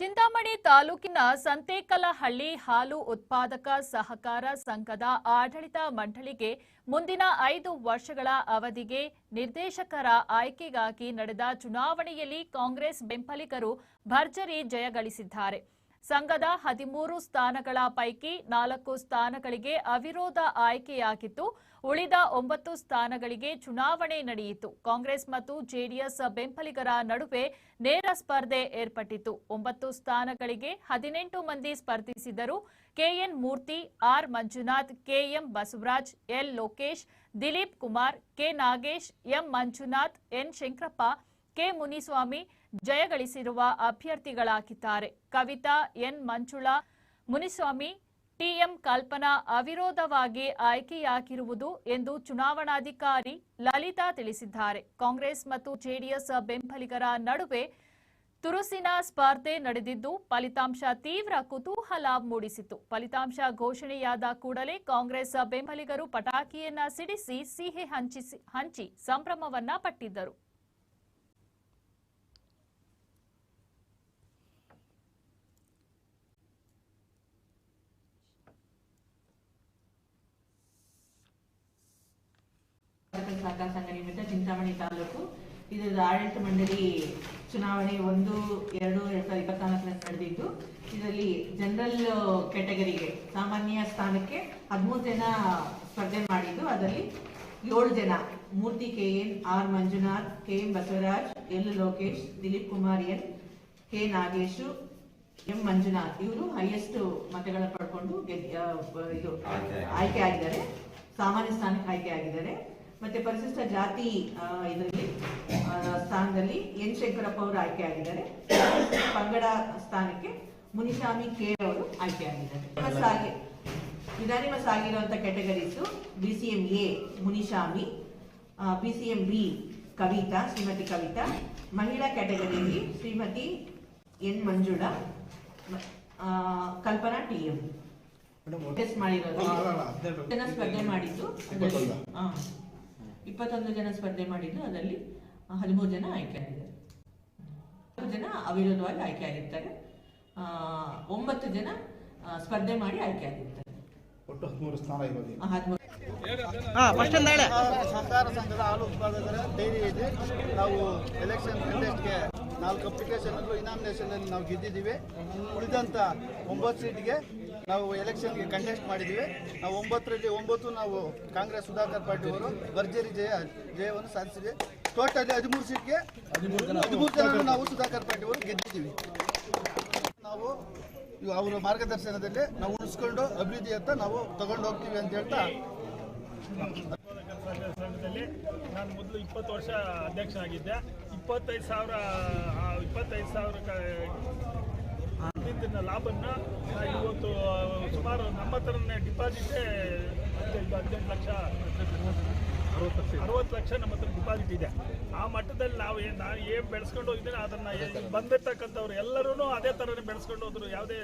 ಚಿಂತಾಮಣಿ ತಾಲೂಕಿನ ಸಂತೇಕಲಹಳ್ಳಿ ಹಾಲು ಉತ್ಪಾದಕ ಸಹಕಾರ ಸಂಘದ ಆಡಳಿತ ಮಂಡಳಿಗೆ ಮುಂದಿನ ಐದು ವರ್ಷಗಳ ಅವಧಿಗೆ ನಿರ್ದೇಶಕರ ಆಯ್ಕೆಗಾಗಿ ನಡೆದ ಚುನಾವಣೆಯಲ್ಲಿ ಕಾಂಗ್ರೆಸ್ ಬೆಂಬಲಿಗರು ಭರ್ಜರಿ ಜಯಗಳಿಸಿದ್ದಾರೆ. ಸಂಘದ ಹದಿಮೂರು ಸ್ಥಾನಗಳ ಪೈಕಿ ನಾಲ್ಕು ಸ್ಥಾನಗಳಿಗೆ ಅವಿರೋಧ ಆಯ್ಕೆಯಾಗಿದ್ದು, ಉಳಿದ ಒಂಬತ್ತು ಸ್ಥಾನಗಳಿಗೆ ಚುನಾವಣೆ ನಡೆಯಿತು. ಕಾಂಗ್ರೆಸ್ ಮತ್ತು ಜೆಡಿಎಸ್ ಬೆಂಬಲಿಗರ ನಡುವೆ ನೇರ ಸ್ಪರ್ಧೆ ಏರ್ಪಟ್ಟಿತು ಒಂಬತ್ತು ಸ್ಥಾನಗಳಿಗೆ ಹದಿನೆಂಟು ಮಂದಿ ಸ್ಪರ್ಧಿಸಿದರು. KN Murthy, R Manjunath, KM Basavaraj, L Lokesh, Dilip Kumar, K Nagesh, M Manjunath, N Shankarappa K. Muniswamy ಜಯಗಳಿಸಿರುವ ಅಭ್ಯರ್ಥಿಗಳಾಗಿದ್ದಾರೆ. ಕವಿತಾ, ಎನ್. ಮಂಜುಳಾ, ಮುನಿಸ್ವಾಮಿ, ಟಿಎಂ ಕಲ್ಪನಾ ಅವಿರೋಧವಾಗಿ ಆಯ್ಕೆಯಾಗಿರುವುದು ಎಂದು ಚುನಾವಣಾಧಿಕಾರಿ ಲಲಿತಾ ತಿಳಿಸಿದ್ದಾರೆ. ಕಾಂಗ್ರೆಸ್ ಮತ್ತು ಜೆಡಿಎಸ್ ಬೆಂಬಲಿಗರ ನಡುವೆ ತುರುಸಿನ ಸ್ಪರ್ಧೆ ನಡೆದಿದ್ದು, ಫಲಿತಾಂಶ ತೀವ್ರ ಕುತೂಹಲ ಮೂಡಿಸಿತು ಫಲಿತಾಂಶ ಘೋಷಣೆಯಾದ ಕೂಡಲೇ ಕಾಂಗ್ರೆಸ್ ಬೆಂಬಲಿಗರು ಪಟಾಕಿಯನ್ನ ಸಿಡಿಸಿ ಸಿಹಿ ಹಂಚಿ ಸಂಭ್ರಮವನ್ನ ಪಟ್ಟಿದ್ದರು. ಸಹಕಾರ ಸಂಘ ನಿಮಿತ್ತ ಚಿಂತಾಮಣಿ ತಾಲೂಕು. ಇದರ ಆಡಳಿತ ಮಂಡಳಿ ಚುನಾವಣೆ ಒಂದು ಎರಡು ಎರಡ್ ಸಾವಿರದ ಇಪ್ಪತ್ನಾಲ್ಕರಲ್ಲಿ ನಡೆದಿದ್ದು. ಇದರಲ್ಲಿ ಜನರಲ್ ಕ್ಯಾಟಗರಿಗೆ ಸಾಮಾನ್ಯ ಸ್ಥಾನಕ್ಕೆ ಹದಿಮೂರು ಜನ ಸ್ಪರ್ಧೆ ಮಾಡಿದ್ದು. ಅದರಲ್ಲಿ ಏಳು ಜನ Murthy K N R Manjunath K M Basavaraj L Lokesh Dilip Kumar N K Nagesh M Manjunath. ಇವರು ಹೈಯೆಸ್ಟ್ ಮತಗಳನ್ನು ಪಡ್ಕೊಂಡು ಇದು ಆಯ್ಕೆ ಆಗಿದ್ದಾರೆ. ಸಾಮಾನ್ಯ ಸ್ಥಾನಕ್ಕೆ ಆಯ್ಕೆ ಆಗಿದ್ದಾರೆ. ಮತ್ತೆ ಪರಿಶಿಷ್ಟ ಜಾತಿ ಇದರಲ್ಲಿ ಸ್ಥಾನದಲ್ಲಿ ಎನ್ ಶಂಕರಪ್ಪ ಅವರು ಆಯ್ಕೆ ಆಗಿದ್ದಾರೆ ಪಂಗಡ ಸ್ಥಾನಕ್ಕೆ ಮುನಿಸ್ವಾಮಿ ಕೆ ಅವರು ಆಯ್ಕೆ ಆಗಿದ್ದಾರೆ ವಿಧಾನಿಮಸ್ ಆಗಿರುವಂತ categories B C M A Munishami B C M B Kavitha Shrimati Kavitha ಮಹಿಳಾ ಕ್ಯಾಟಗರಿಯಲ್ಲಿ Shrimati N Manjula Kalpana T M. Test ಮಾಡಿರೋದು. ಸ್ಪರ್ಧೆ ಮಾಡಿದ್ದು. ಇಪ್ಪತ್ತೊಂದು ಜನ ಸ್ಪರ್ಧೆ ಮಾಡಿದ್ದು ಅದರಲ್ಲಿ ಹದಿಮೂರು ಜನ ಆಯ್ಕೆ ಆಗಿದ್ದಾರೆ. ಹದಿಮೂರು ಜನ ಅವಿರೋಧವಾಗಿ ಆಯ್ಕೆ ಆಗಿರ್ತಾರೆ. ಆ, ಒಂಬತ್ತು ಜನ ಸ್ಪರ್ಧೆ ಮಾಡಿ ಆಯ್ಕೆ ಆಗಿರ್ತಾರೆ. ಒಟ್ಟು ಹದಿಮೂರು ಸ್ಥಾನ ಇರೋದು ಸಹಕಾರ ಸಂಘದ ಹಾಲು ಉತ್ಪಾದಕರ ಡೈರಿ ಇದೆ. ನಾವು ಎಲೆಕ್ಷನ್ ಕಂಟೆಸ್ಟ್ಗೆ ನಾಲ್ಕು ಅಪ್ಲಿಕೇಶನ್ ಇನಾಮಿನೇಷನ್ ನಾವು ಗೆದ್ದಿದ್ದೀವಿ. ಉಳಿದಂತ ಒಂಬತ್ತು ಸೀಟ್ಗೆ ನಾವು ಎಲೆಕ್ಷನ್ಗೆ ಕಂಟೆಸ್ಟ್ ಮಾಡಿದ್ದೀವಿ ನಾವು ಒಂಬತ್ತರಲ್ಲಿ ಒಂಬತ್ತು ನಾವು ಕಾಂಗ್ರೆಸ್ ಸುಧಾಕರ್ ಪಾಟೀಲ್ ಅವರು ಭರ್ಜರಿ ಜಯ ಜಯವನ್ನು ಸಾಧಿಸಿದೆ ಟೋಟಲಿ ಹದಿಮೂರು ಸೀಟ್ಗೆ ಹದಿಮೂರು ಜನ ನಾವು ಸುಧಾಕರ್ ಪಾಟೀಲ್ ಅವರು ಗೆದ್ದಿದ್ದೀವಿ. ನಾವು ಇವ್ ಅವರ ಮಾರ್ಗದರ್ಶನದಲ್ಲಿ ನಾವು ಉಳಿಸ್ಕೊಂಡು ಅಭಿವೃದ್ಧಿ ಅಂತ ನಾವು ತಗೊಂಡು ಹೋಗ್ತೀವಿ ಅಂತ ಹೇಳ್ತಾ ಸಂಘ- ಸಂಘದಲ್ಲಿ ನಾನು ಮೊದಲು ಇಪ್ಪತ್ತು ವರ್ಷ ಅಧ್ಯಕ್ಷ ಆಗಿದ್ದೆ ಇಪ್ಪತ್ತೈದು ಸಾವಿರ ಆ ಇಪ್ಪತ್ತೈದು ಸಾವಿರ ಇದ್ದಿದ್ದ ಲಾಭನ್ನ ನಾ ಇವತ್ತು ಸುಮಾರು ನಮ್ಮ ಹತ್ರನೇ ಡಿಪಾಸಿಟೇ ಹದಿನೈದು ಹದಿನೆಂಟು ಲಕ್ಷ ಅರವತ್ತು ಲಕ್ಷ ನಮ್ಮ ಹತ್ರ ಡಿಪಾಸಿಟ್ ಇದೆ. ಆ ಮಟ್ಟದಲ್ಲಿ ನಾವು ಏನು ನಾವು ಏನು ಬೆಳೆಸ್ಕೊಂಡು ಹೋಗಿದ್ದೀನಿ ಅದನ್ನು ಬಂದಿರ್ತಕ್ಕಂಥವ್ರು ಎಲ್ಲರೂ ಅದೇ ಥರನೇ ಬೆಳೆಸ್ಕೊಂಡು ಹೋದ್ರು. ಯಾವುದೇ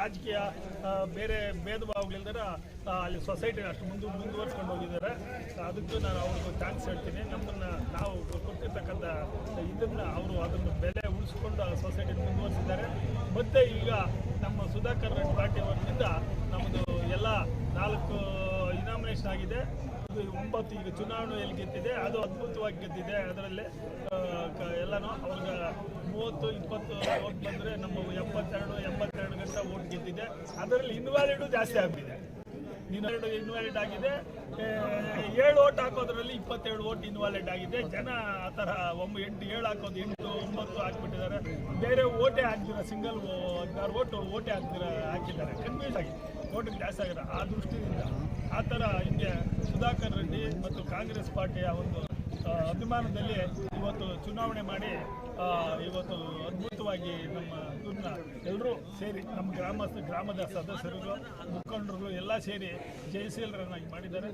ರಾಜಕೀಯ ಬೇರೆ ಭೇದ ಭಾವಗಳಿಲ್ದರ ಅಲ್ಲಿ ಸೊಸೈಟಿನ ಅಷ್ಟು ಮುಂದೆ ಮುಂದುವರ್ಸ್ಕೊಂಡು ಹೋಗಿದ್ದಾರೆ. ಅದಕ್ಕೂ ನಾನು ಅವ್ರಿಗೂ ಥ್ಯಾಂಕ್ಸ್ ಹೇಳ್ತೀನಿ. ನಮ್ಮನ್ನು ನಾವು ಕೊಟ್ಟಿರ್ತಕ್ಕಂಥ ಇದನ್ನು ಅವರು ಅದನ್ನು ಬೆಲೆ ಉಳಿಸ್ಕೊಂಡು ಆ ಸೊಸೈಟಿನ ಮುಂದುವರಿಸಿದ್ದಾರೆ. ಮತ್ತೆ ಈಗ ನಮ್ಮ ಸುಧಾಕರ್ ರೆಡ್ಡಿ ಪಾರ್ಟಿ ನಮ್ಮದು ಎಲ್ಲ ನಾಲ್ಕು ಇನಾಮಿನೇಷನ್ ಆಗಿದೆ. ಇದು ಒಂಬತ್ತು ಈಗ ಚುನಾವಣೆಯಲ್ಲಿ ಗೆದ್ದಿದೆ. ಅದು ಅದ್ಭುತವಾಗಿ ಗೆದ್ದಿದೆ. ಅದರಲ್ಲಿ ಎಲ್ಲನೂ ಅವ್ರಿಗೆ ಮೂವತ್ತು, ಇಪ್ಪತ್ತು ಓಟ್ ಬಂದರೆ ನಮ್ಮ ಎಪ್ಪತ್ತೆರಡು ಎಂಬತ್ತೆರಡು ಗಂಟೆ ಓಟ್ ಗೆದ್ದಿದೆ. ಅದರಲ್ಲಿ ಇನ್ವ್ಯಾಲಿಡು ಜಾಸ್ತಿ ಆಗಿದೆ ಇನ್ವ್ಯಾಲಿಡ್ ಇನ್ವ್ಯಾಲಿಡ್ ಆಗಿದೆ. ಏಳು ಓಟ್ ಹಾಕೋದ್ರಲ್ಲಿ ಇಪ್ಪತ್ತೇಳು ಓಟ್ ಇನ್ವ್ಯಾಲಿಡ್ ಆಗಿದೆ. ಜನ ಆ ಥರ ಒಮ್ಮೆ ಎಂಟು, ಏಳು ಹಾಕೋದು, ಎಂಟು, ಒಂಬತ್ತು ಹಾಕ್ಬಿಟ್ಟಿದ್ದಾರೆ. ಬೇರೆ ಓಟೇ ಹಾಕ್ದಿರ ಸಿಂಗಲ್ ಹದಿನಾರು ಓಟು ಓಟೇ ಹಾಕ್ದಿರ, ಹಾಕಿದ್ದಾರೆ. ಕನ್ಫ್ಯೂಸ್ ಆಗಿದೆ. ಓಟಿಗೆ ಜಾಸ್ತಿ ಆಗಿದೆ. ಆ ದೃಷ್ಟಿಯಿಂದ ಆ ಥರ ಹಿಂಗೆ ಸುಧಾಕರ್ ರೆಡ್ಡಿ ಮತ್ತು ಕಾಂಗ್ರೆಸ್ ಪಾರ್ಟಿಯ ಒಂದು ಅಭಿಮಾನದಲ್ಲಿ ಇವತ್ತು ಚುನಾವಣೆ ಮಾಡಿ ಇವತ್ತು ಅದ್ಭುತವಾಗಿ ನಮ್ಮ ಇದನ್ನ ಎಲ್ಲರೂ ಸೇರಿ, ನಮ್ಮ ಗ್ರಾಮಸ್ಥ, ಗ್ರಾಮದ ಸದಸ್ಯರುಗಳು, ಮುಖಂಡರುಗಳು ಎಲ್ಲ ಸೇರಿ ಜಯಶೀಲರನ್ನಾಗಿ ಮಾಡಿದ್ದಾರೆ.